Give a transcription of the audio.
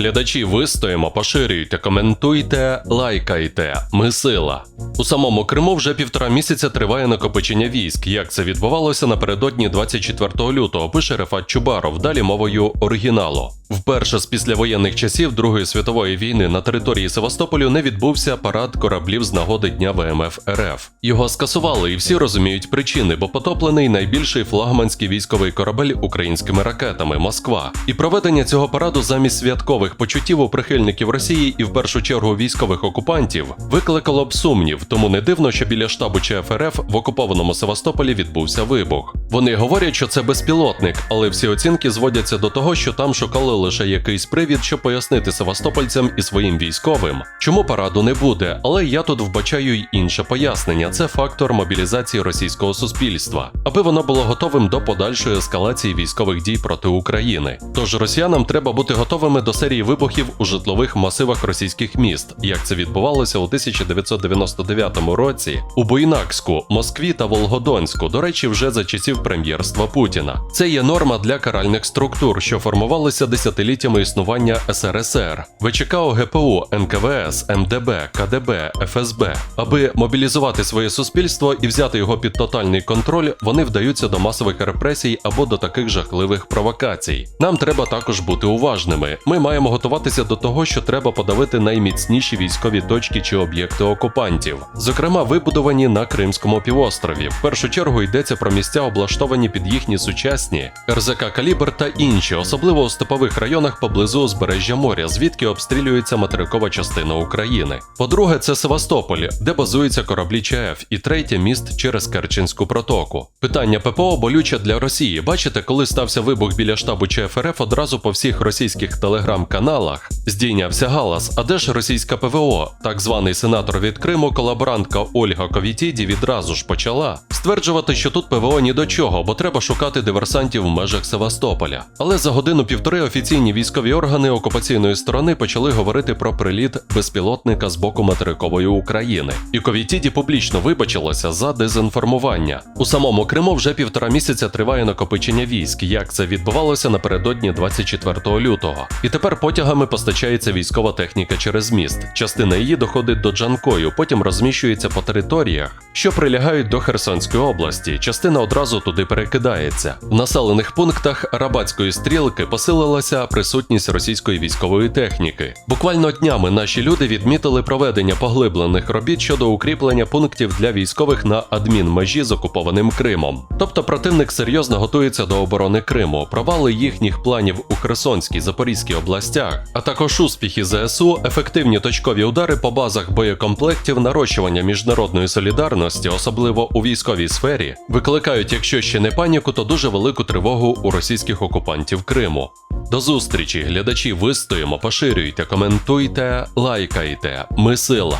Глядачі вистоїмо, поширюйте, коментуйте, лайкайте. Ми сила. У самому Криму вже півтора місяця триває накопичення військ. Як це відбувалося напередодні 24 лютого, пише Рефат Чубаров, далі мовою оригіналу. Вперше з післявоєнних часів Другої світової війни на території Севастополю не відбувся парад кораблів з нагоди Дня ВМФ РФ. Його скасували, і всі розуміють причини, бо потоплений найбільший флагманський військовий корабель українськими ракетами Москва. І проведення цього параду замість святкових почуттів у прихильників Росії і в першу чергу військових окупантів викликало б сумнів, тому не дивно, що біля штабу ЧФРФ в окупованому Севастополі відбувся вибух. Вони говорять, що це безпілотник, але всі оцінки зводяться до того, що там шукали лише якийсь привід, щоб пояснити севастопольцям і своїм військовим, чому параду не буде. Але я тут вбачаю й інше пояснення: це фактор мобілізації російського суспільства, аби воно було готовим до подальшої ескалації військових дій проти України. Тож росіянам треба бути готовими до серії вибухів у житлових масивах російських міст, як це відбувалося у 1999 році у Буйнакську, Москві та Волгодонську. До речі, вже за часів прем'єрства Путіна. Це є норма для каральних структур, що формувалися десятиліттями існування СРСР, ВЧК ОГПУ, НКВС, МДБ, КДБ, ФСБ. Аби мобілізувати своє суспільство і взяти його під тотальний контроль, вони вдаються до масових репресій або до таких жахливих провокацій. Нам треба також бути уважними. Ми маємо готуватися до того, що треба подавити найміцніші військові точки чи об'єкти окупантів, зокрема вибудовані на Кримському півострові. В першу чергу йдеться про місця, облаштовані під їхні сучасні РЗК Калібр та інші, особливо у степових районах поблизу узбережжя моря, звідки обстрілюється материкова частина України. По-друге, це Севастополь, де базуються кораблі ЧФ, і третє міст через Керченську протоку. Питання ППО болюче для Росії. Бачите, коли стався вибух біля штабу ЧФРФ, одразу по всіх російських телеграм-каналах здійнявся галас. А де ж російська ПВО? Так званий сенатор від Криму, колаборантка Ольга Ковітіді відразу ж почала стверджувати, що тут ПВО ні до чого, бо треба шукати диверсантів в межах Севастополя. Але за годину-півтори офіційні військові органи окупаційної сторони почали говорити про приліт безпілотника з боку материкової України. І Ковітіді публічно вибачилася за дезінформування. У самому Криму вже півтора місяця триває накопичення військ, як це відбувалося напередодні 24 лютого. І тепер потягами постачається військова техніка через міст. Частина її доходить до Джанкою, потім розміщується по територіях, що прилягають до Херсонської області. Частина одразу туди перекидається. В населених пунктах Рабатської стрілки посилилася присутність російської військової техніки. Буквально днями наші люди відмітили проведення поглиблених робіт щодо укріплення пунктів для військових на адмінмежі з окупованим Кримом. Тобто противник серйозно готується до оборони Криму, провали їхніх планів у Херсонській Запорізькій областях, а також успіхи ЗСУ, ефективні точкові удари по базах боєкомплектів, нарощування міжнародної солідарності, особливо у військовій сфері, викликають, якщо ще не паніку, то дуже велику тривогу у російських окупантів Криму. До зустрічі, глядачі, вистоїмо, поширюйте, коментуйте, лайкайте. Ми сила.